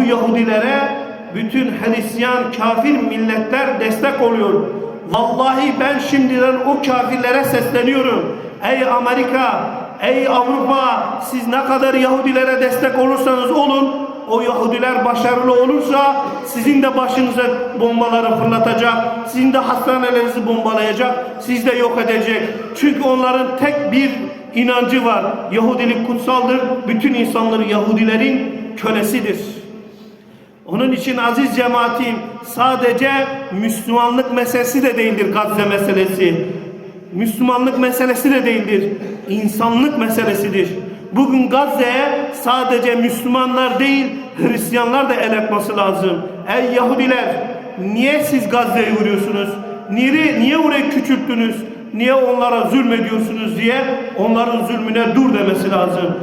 bu Yahudilere bütün Hristiyan kafir milletler destek oluyor. Vallahi ben şimdiden o kafirlere sesleniyorum. Ey Amerika, ey Avrupa siz ne kadar Yahudilere destek olursanız olun o Yahudiler başarılı olursa sizin de başınıza bombaları fırlatacak, sizin de hastanelerinizi bombalayacak, siz de yok edecek. Çünkü onların tek bir inancı var. Yahudilik kutsaldır. Bütün insanları Yahudilerin kölesidir. Onun için aziz cemaatim sadece Müslümanlık meselesi de değildir Gazze meselesi. Müslümanlık meselesi de değildir. İnsanlık meselesidir. Bugün Gazze'ye sadece Müslümanlar değil Hristiyanlar da el atması lazım. Ey Yahudiler niye siz Gazze'yi vuruyorsunuz? Niye, niye orayı küçülttünüz? Niye onlara zulmediyorsunuz diye onların zulmüne dur demesi lazım.